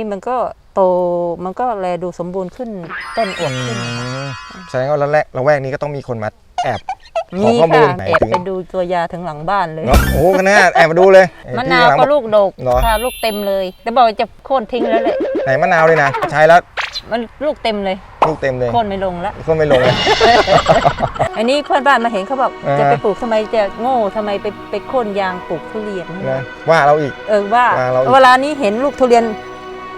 นี้มันก็โตมันก็แลดูสมบูรณ์ขึ้นต้นอวบขึ้นอืมแสดงว่าละแวกละแวกนี้ก็ต้องมีคนมาแอบขอมีข้อมูลค่ะไหนแอบถึงไปดูตัวยาถึงหลังบ้านเลย เนาะโอ้โหกันแน่แอบมาดูเลยมะนาวพี่หก็งลูกดกเหรอ ค่ะลูกเต็มเลย แต่บอกว่าจะโค่นทิ้งแล้วเลยไหนมะนาวเลยนะ ใช้แล้วมันลูกเต็มเลยลูกเต็มเลยโค่นไม่ลงแล้วคนไม่ลงเลย อันนี้เพื่อนบ้านมาเห็นเขาบอกอ่า จะไปปลูกทำไมจะโง่ทำไมไปไปโค่นยางปลูกทุเรียนนะว่าเราอีก เออว่าว่าเราอีก เวลานี้เห็นลูกทุเรียน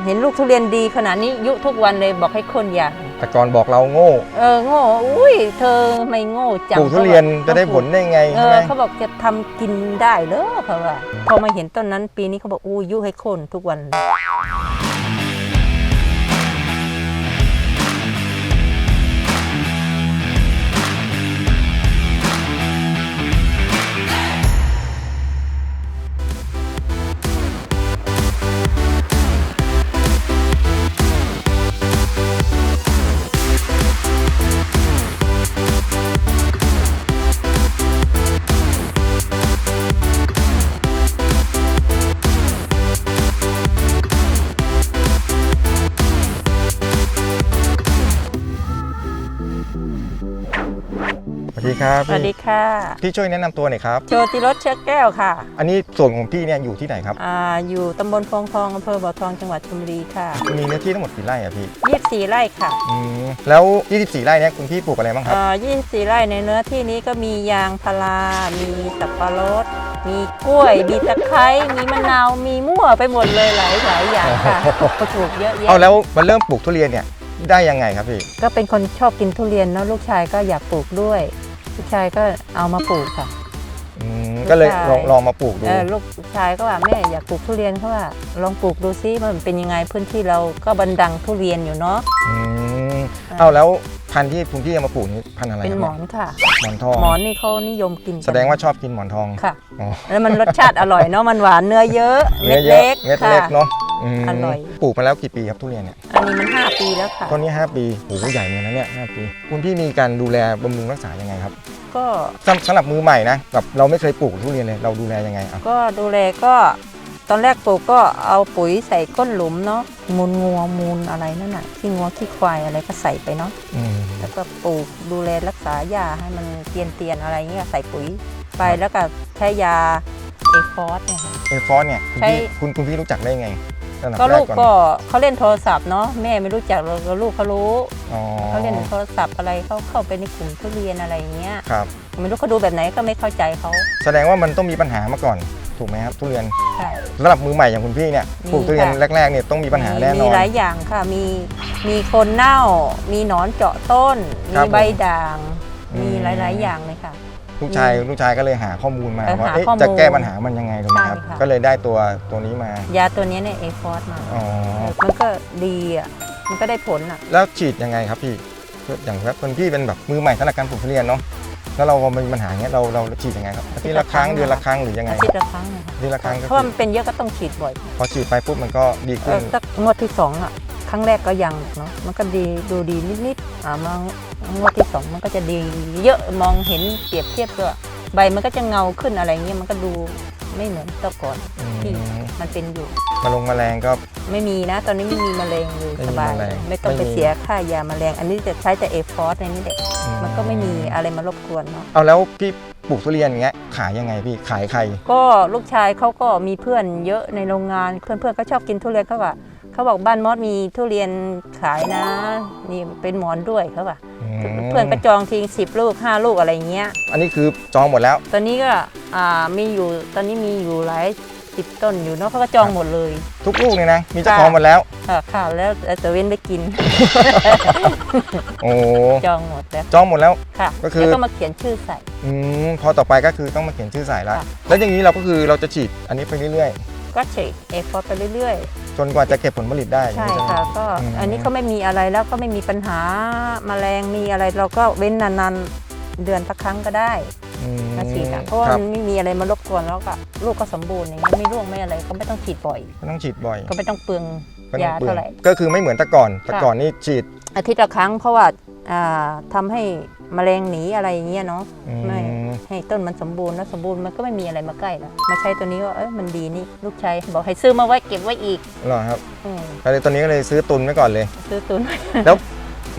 เห็นลูกทุเรียนดีขนาดนี้ยุทุกวันเลยบอกให้โค่นยางแต่ก่อนบอกเราโง่ เออโง่อุ้ยเธอไม่โง่จังปลูกทุเรียนจะได้ผลได้ไงเอใช่อไหมเขาบอกจะทำกินได้เหรอเขาว่าพอมาเห็นต้นนั้นปีนี้เขาบอกอู้ยุให้โค่นทุกวัน สวัสดีครับสวัสดีค่ะ พี่ช่วยแนะนำตัวหน่อยครับ โชติรสเชื้อแก้วค่ะ อันนี้ส่วนของพี่เนี่ยอยู่ที่ไหนครับ อ่า อยู่ตำบลฟองทองอำเภอบ่อทองจังหวัดชลบุรีค่ะมีเนื้อที่ทั้งหมดกี่ไร่อะพี่24ไร่ค่ะอืมแล้ว 24 ไร่เนี่ยคุณพี่ปลูกอะไรบ้างครับ อ่า24 ไร่ในเนื้อที่นี้ก็มียางพารา มีสับปะรด มีกล้วย มีตะไคร้ มีมะนาว มีมั่วไปหมดเลยหลายหลายอย่างค่ะปลูกเยอะแยะ เอาแล้วมาเริ่มปลูกทุเรียนเนี่ย ได้ยังไงครับพี่ ก็เป็นคนชอบกินทุเรียนเนาะลูกชายก็อยากปลูกด้วย ลูกชายก็เอามาปลูกค่ะ อืมก็เลยใช่ลองลองมาปลูกดู เออลูกชายก็ว่าแม่อยากปลูกทุเรียนเขาว่าลองปลูกดูซิมันเป็นยังไงพื้นที่เราก็บันดังทุเรียนอยู่เนาะ อืมเอาแล้วพันธุ์ที่คุณพี่เอามาปลูกนี่พันธุ์อะไรเป็นครับหมอนค่ะ หมอนทอง หมอนนี่เขานิยมกินกันแสดงว่าชอบกินหมอนทองค่ะ อ๋อแล้วมันรสชาติอร่อยเนาะมันหวานเนื้อเยอะเนื้เม็อดเยเล็อะกเม็ดค่ะเล็กเนาะ มอร่อย ปลูกมาแล้วกี่ปีครับทุเรียนเนี่ยอันนี้มัน 5 ปีแล้วค่ะ ต้นนี้ 5 ปีโอ้โหใหญ่เหมือนกันนะเนี่ย5ปีคุณพี่มีการดูแลบำรุงรักษายังไงครับก็สำสำหรับมือใหม่นะแบบเราไม่เคยปลูกทุเรียนเลยเราดูแลยังไงอะก็ดูแลก็ตอนแรกปลูกก็เอาปุ๋ยใส่ก้นหลุมเนาะมูลงัวมูลอะไรนั่นน่ะขี้งัวขี้ควายอะไรก็ใส่ไปเนาะอืมแล้วก็ปลูกดูแลรักษาหญ้าให้มันเตียนเตียนๆอะไรเงี้ยใส่ปุ๋ยไปแล้วก็ใช้ยาเอฟอสเนี่ยค่ะ เอฟอสเนี่ยคุณใช่พี่คุณคุณพี่รู้จักได้ไง ตั้งแต่ก็แรลูกอนก็เขาเล่นโทรศัพท์เนาะแม่ไม่รู้จักเราก็ลูกเขารู้อ๋อเขาเล่นโทรศัพท์อะไรเขาเข้าไปในกลุ่มทุเรียนอะไรอย่างเงี้ยครับ ไม่รู้เขาดูแบบไหนก็ไม่เข้าใจเขาแสดงว่ามันต้องมีปัญหามาก่อน ถูกไหมครับทุเรียนใช่สำหรับมือใหม่อย่างคุณพี่เนี่ยมีปลูกทุเรียนค่ะ แรกๆเนี่ยต้องมีปัญหาแน่นมีอน หลายอย่างค่ะมีมีคนเน่า มีหนอนเจาะต้น ครัมีบผมใบด่าง อืม มีหลาย ๆ อย่างเลยค่ะ ลูกชายลูกชายก็เลยหาข้อมูลมาเออว่าหาเอ๊ะข้อมูลจะแก้ปัญหามันยังไงถูกไหมครับ ใช่ค่ะ ก็เลยได้ตัวตัวนี้มา ยาตัวเนี้ยเนี่ยเอฟอสมา อ๋อ มันก็ดีอะ มันก็ได้ผลอะ แล้วฉีดยังไงครับพี่อย่างแบบคนพี่เป็นแบบมือใหม่สำหรับการปลูกทุเรียนเนาะแล้วเรามีปัญหาอย่างเงี้ยเราเราฉีดยังไงครับอาทิตย์ละครั้งอาทิตย์ละครั้งเดือนละครั้งหรือยังไงอาทิตย์ละครั้งนะคะอาทิตย์ละครั้งก็เพคืราะว่าอมันเป็นเยอะก็ต้องฉีดบ่อยพอฉีดไปปุ๊บมันก็ดีเอขึ้นอสักงวดที่สองอะค รั้งแรกก็ยังเนาะมันก็ดีดูดีนิดๆอ่ามางวดที่สองมันก็จะดีเยอะมองเห็นเปรียบเทียบก็ใบมันก็จะเงาขึ้นอะไรเงี้ยมันก็ดูไม่เหมือนแต่ก่อนอืม ที่มันเป็นอยู่ มาลงแมลงก็ ไม่มีนะ ตอนนี้ไม่มีแมลงเลยไม่มีสบายแมลงไม่ต้องไปไม่มี เสียค่ายาแมลงอันนี้จะใช้แต่เอฟอสในนี้เด็กอืมันก็ไม่มีอะไรมารบกวนเนาะเอาแล้วพี่ปลูกทุเรียนอย่างเงี้ยขายยังไงพี่ขายใครก็ลูกชายเขาก็มีเพื่อนเยอะในโรงงานเพื่อนๆก็ชอบกินทุเรียนเขาว่า เขาบอกบ้านมอสมีทุเรียนขายนะ นี่เป็นหมอนด้วยเขาว่ามเพื่อนก็จองทิ้งสิบลูกห้าลูกอะไรเงี้ย อันนี้คือจองหมดแล้ว ตอนนี้ก็อ่ามีอยู่ตอนนี้มีอยู่หลายสิบต้นอยู่เนาะเขาก็จองหมดเลย ทุกลูกเนี่ยนะ มีเจ้าค่ะของหมดแล้วค่ะค่ะแล้วแต่เว้นไปกิน โอ้จองหมดแล้วจองหมดแล้วค่ะก็คือแล้วก็มาเขียนชื่อใส่อืมพอต่อไปก็คือต้องมาเขียนชื่อใส่ละค่ะแล้วอย่างนี้เราก็คือเราจะฉีดอันนี้ไปเรื่อย ก็เฉกเอฟอไปเรื่อยๆจนกว่าจะเก็บผลผลิตได้ๆ ใช่ไหมค่ะ ก็อืมอันนี้ก็ไม่มีอะไรแล้วก็ไม่มีปัญหาแมลงมีอะไรเราก็เว้นนานๆ เดือนสักครั้งก็ได้อืมมาฉีดอะเพราะว่าครับมันไม่มีอะไรมารบกวนแล้วก็ลูกก็สมบูรณ์อย่างเงี้ยไม่ร่วงไม่อะไรก็ไม่ต้องฉีดบ่อย ก็ต้องฉีดบ่อยก็ไม่ต้องเปลืองก็ต้องยาปลืองเท่าไหร่ ก็คือไม่เหมือนแต่ก่อนแต่ค่ะก่อนนี่ฉีดอาทิตย์ละครั้งเพราะว่าอ่าทำให้แมลงหนีอะไรอย่างเงี้ยเนาะอืมไม่ ให้ต้นมันสมบูรณ์แล้วสมบูรณ์มันก็ไม่มีอะไรมาใกล้แล้วมาใช้ตัวนี้ว่าเอ้ยมันดีนี่ลูกชายบอกให้ซื้อมาไว้เก็บไว้อีกเหรอครับอืมก็เลยตอนนี้ก็เลยซื้อตุนไว้ก่อนเลย ซื้อตุนแล้ว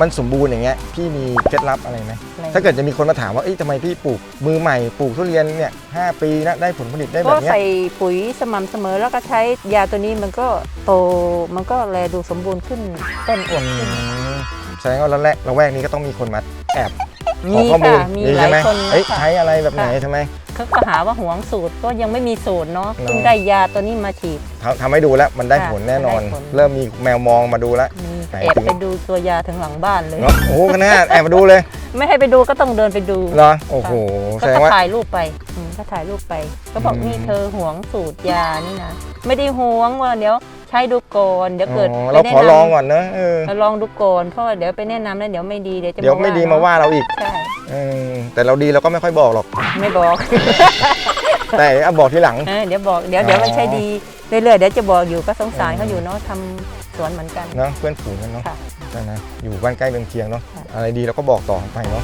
มันสมบูรณ์อย่างเงี้ยพี่มีเคล็ดลับอะไรไหมอะไร ถ้าเกิดจะมีคนมาถามว่าเอ้ยทำไมพี่ปลูกมือใหม่ปลูกทุเรียนเนี่ยห้าปีนะได้ผลผลิตได้แบก็บเนี้ย ใส่ปุ๋ยสม่ำเสมอแล้วก็ใช้ยาตัวนี้มันก็โตมันก็แลดูสมบูรณ์ขึ้นต้นอวบอืขึ้นมแสดงว่าละแรกละแวกนี้ก็ต้องมีคนมาแอบ ขอมีข้อมูลค่ะมีนี่หลาใช่ยไหมคนเอ้ยค่ะ ใช้อะไรแบบไหนค่ะทำไมเขาก็หาว่าหวงสูตรก็ยังไม่มีสูตรเนาะเนอะเพิ่งได้ยาตัวนี้มาฉีด ทำทำให้ดูแล้วมันได้ค่ะผลแน่นอน ได้ผล เริ่มมีแมวมองมาดูแล้ว มีไหนแอบถึงไปดูตัวยาถึงหลังบ้านเลย เนาะโอ้โหขนาดแอบมาดูเลยไม่ให้ไปดูก็ต้องเดินไปดูเหรอโอ้โหแสก็ดงว่า ถ่ายรูปไปอืมก็ถ่ายรูปไป ก็บอกอืม นี่เธอหวงสูตรยานี่นะ ไม่ได้หวงว่าเดี๋ยวใช้ดูก่อนเดี๋ยวเกิดอ๋อไปเราแนะขอนำลองก่อนเนอะเออเราลองดูก่อนเพราะว่าเดี๋ยวไปแนะนำแล้วเดี๋ยวไม่ดีเดี๋ยวจะเดี๋ยวไม่ดีมาว่าเราอีกใช่เออแต่เราดีเราก็ไม่ค่อยบอกหรอก ไม่บอก แต่เอาบอกทีหลัง เออเดี๋ยวบอกเดี๋ยวอ๋อเดี๋ยวมันใช้ดีเรื่อยๆเดี๋ยวจะบอกอยู่ก็สงสารเขาอยู่เนาะทำสวนเหมือนกัน เนาะเพื่อนฝูงกันเนาะค่ะใช่นะอยู่บ้านใกล้เรือนเคียงเนาะค่ะ อะไรดีเราก็บอกต่อไปเนาะ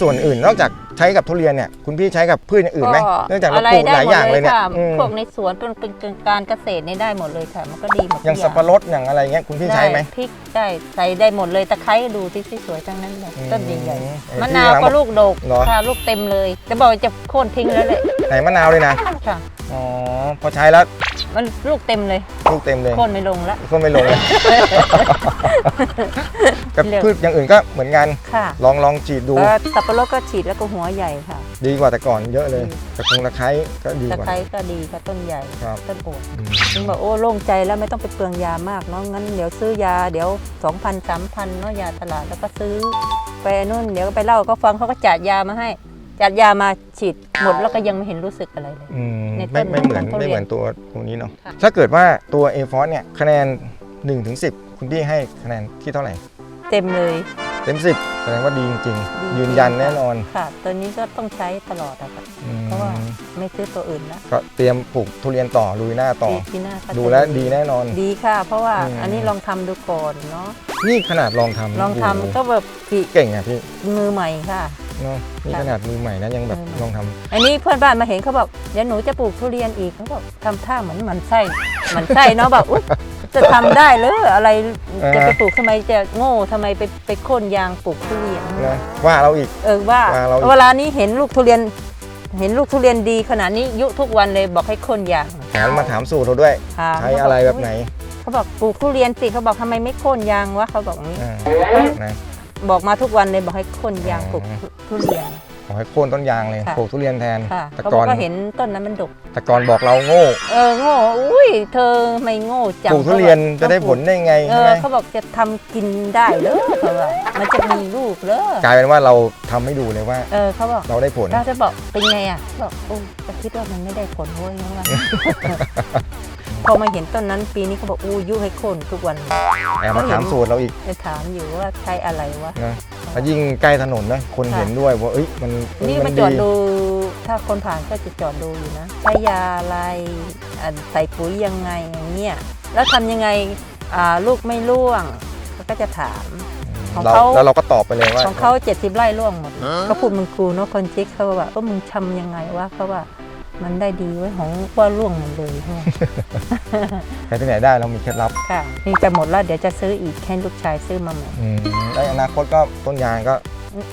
ส่วนอื่น นอกจากใช้กับทุเรียนเนี่ยคุณพี่ใช้กับพืชอย่างอื่นไหมเนื่องจากเราปลูกหลายอย่างเลยเนี่ยค่ะอืมพวกในสวนเป็นเป็นการเกษตรนี่ได้หมดเลยค่ะ มันก็ดีหมดทุกอย่างสับปะรดอย่างอะไรเงี้ยคุณพี่ใช้ไหมด้พริกได้ใส่ได้หมดเลยตะไคร้ดูที่สวยๆทั้งนั้นเลยอืมต้นใหญ่เออๆมะนาวที่หลังก็ลูกดกเหรอค่ะลูกเต็มเลยจะบอกว่าจะโค่นทิ้งแล้วเลยไหนมะนาวเลยนะค่ะ อ๋อพอใช้แล้วมันลูกเต็มเลยลูกเต็มเลยโค่นไม่ลงแล้วก็ไม่ลงเลยกับเรียกพืชอย่างอื่นก็เหมือนกันค่ะลองลองฉีดดูก็สับปะรดก็ฉีดแล้วก็หัวใหญ่ค่ะ ดีกว่าแต่ก่อนเยอะเลยอืมตะคงตะไคร้ก็ดีตะกว่า ไคร้ก็ดีค่ะต้นใหญ่ ครับ ต้นโอวบอืมถึงบอกโอ้โล่งใจแล้วไม่ต้องไปเปลืองยามากเนาะงั้นเดี๋ยวซื้อยาเดี๋ยว2,000 3,000เนาะยาตลาดแล้วก็ซื้อไปนู่นเดี๋ยวก็ไปเล่าก็ฟังเขาก็จัดยามาให้ จัดยามาฉีดหมดแล้วก็ยังไม่เห็นรู้สึกอะไรเลย อืมในต้ไม่นไม่เหมือนต้นทุเรียนไม่เหมือนตัวตรงนี้เนาะค่ะ ถ้าเกิดว่าตัว a f o r เนี่ยคะแนน1ถึง10คุณพี่ให้คะแนนที่เท่าไหร่ เต็มเลย เต็ม 10 แสดงว่าดีจริงดีๆยืนยันแน่นอนค่ะ ตัวนี้ก็ต้องใช้ตลอดอะค่ะอืมเพราะว่าไม่ซื้อตัวอื่นแล้วก็เตรียมปลูกทุเรียนต่อลุยหน้าต่อ ปีที่หน้าก็จะดูแล้วดีแน่นอน ดีค่ะ เพราะว่าอืม อันนี้ลองทำดูก่อนเนาะนี่ขนาดลองทำลองทำโโหก็แบบปีเก่งอะพี่มือใหม่ค่ะ เนาะนี่ค่ะขนาดมือใหม่นะยังแบบมือใหม่ลองทำอันนี้เพื่อนบ้านมาเห็นเขาบอกเดี๋ยวหนูจะปลูกทุเรียนอีกเขาบอกทำท่าเหมือนหมันไส้หมันไส้เนาะแบบอุ๊ยจะทำได้เลยอะไรเออจะไปปลูกทำไมจะโง่ทำไมไปไปโค่นยางปลูกทุเรียน นะว่าเราอีก เออว่าว่าเราเวลานี้เห็นลูกทุเรียน เห็นลูกทุเรียนดีขนาดนี้ยุทุกวันเลยบอกให้โค่นยางแถมมาถามสูตรเราด้วย ค่ะใช้อะไรแบบไหนเขาบอกปลูกทุเรียนสิเขาบอกทำไมไม่โค่นยางวะเขาบอกอย่างนี้ อ่านะ บอกมาทุกวันเลยบอกให้โค่นยางอ๋อปลูกทุทุเรียน ขอให้โค่นต้นยางเลยค่ะ ปลูกทุเรียนแทนค่ะแต่เขาบก่ออกนก็เห็นต้นนั้นมันดก แต่ก่อนบอกเราโง่เออโง่อุ้ยเธอไม่โง่จังปลูกทุเรียนจะได้ผลได้ไงเอใช่อไหมเขาบอกจะทำกินได้เหรอเขาว่ามันจะมีลูกเหรอกลายเป็นว่าเราทำให้ดูเลยว่า เออเขาบอกเราได้ผล เราจะบอกเป็นไงอะบอกโอ้จะคิดว่ามันไม่ได้ผลเว้ยเขาว่า พอมาเห็นต้นนั้นปีนี้เขาบอกอู้ยุให้โค่นทุกวันแอบมาถามสูตรเราอีกจะถามอยู่ว่าใช้อะไรวะนะแล้วยิ่งใกล้ถนนนะคนค่ะเห็นด้วยว่าเอ้ยมันนี่มัมาจอดดู ถ้าคนผ่านก็จะจอดดูอยู่นะใช้ยาอะไรอะใส่ปุ๋ยยังไงอย่างเงี้ยแล้วทำยังไงอ่าลูกไม่ร่วงเขาก็จะถามของเราเขาแล้วเราก็ตอบไปเลยว่าของเขาเจ็ดสิบไร่ร่วงหมดเขาพูดมึงครูเนาะคนจิกเขาว่าก็มึงทำยังไงวะเขาว่า มันได้ดีไว้ยของว่าร่วงหมดเลยเขาว่าใช้ที่ไหนได้เรามีเคล็ดลับค่ะนี่จะหมดแล้วเดี๋ยวจะซื้ออีกให้ลูกชายซื้อมาใหม่อืมแล้วอนาคตก็ต้นยางก็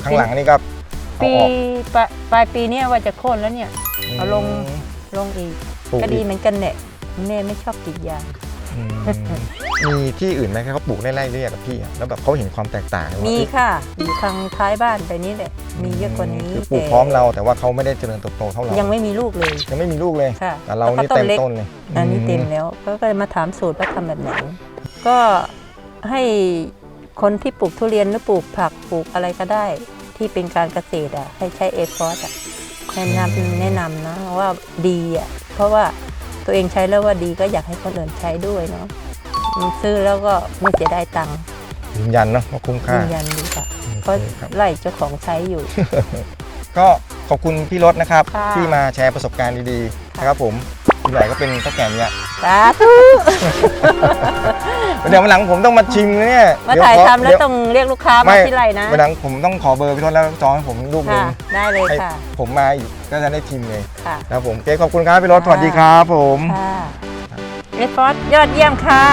ข้างหลังนี่ก็เอาปีออกปลายปลายปีเนี้ยว่าจะโค่นแล้วเนี่ย เอาลงมลงอีกปลูกก็ดีอีก เหมือนกันเนี่ยแม่ไม่ชอบกรีดยางอื มมีที่อื่นไหมครับเขาปลูกไล่ๆเรียกับพี่อะแล้วแบบเขาเห็นความแตกต่างว่ามีเอ้ยค่ะอยู่ทางท้ายบ้านไปนี้แหละมีเยอะกว่านี้คือปลูกพร้อมเราแต่ว่าเขาไม่ได้เจริญเติบโตเท่าเรายังไม่มีลูกเลย ยังไม่มีลูกเลยค่ะแต่เราแล้วนี่ก็เต็มล็กต้นเลยอันนี้เต็มอืแล้วก็เลยมาถามสูตรว่าทำแบบไหนก็ให้คนที่ปลูกทุเรียนหรือปลูกผักปลูกอะไรก็ได้ ที่เป็นการเกษตรอะให้ใช้เอฟอสอะแนะนำแนะนำนะว่าดีอะเพราะว่า ตัวเองใช้แล้วว่าดีก็อยากให้คนอื่นใช้ด้วยเนาะซื้อแล้วก็ไม่เสียดายตังค์ยืนยันเนาะว่าคุ้มค่ายืนยันดีค่ะโอเพราะเคครับไล่เจ้าของใช้อยู่ ก็ขอบคุณพี่รถนะครับค่ะที่มาแชร์ประสบการณ์ดีๆนะครับผมพี่ ใหญ่ก็เป็นเจ้าแก่เนี่ยสาธุเดี๋ยววันหลังผมต้องมาชิมนะเนี่ยมาเดี๋วถ่ายขอทำแล้วเดี๋ยต้องเรียกลูกค้าไม่มาที่ไรนะวันหลังผมต้องขอเบอร์พี่รถแล้วจองให้ผมลูกหนึค่ะงได้เลยให้ค่ะ ผมมาอีกก็จะได้ชิมเลยค่ะนะครับผมโอเคขอบคุณครับพี่รถค่ะสวัสดีครับผมค่ะเรฟฟอร์ดยอดเยี่ยมค่ะ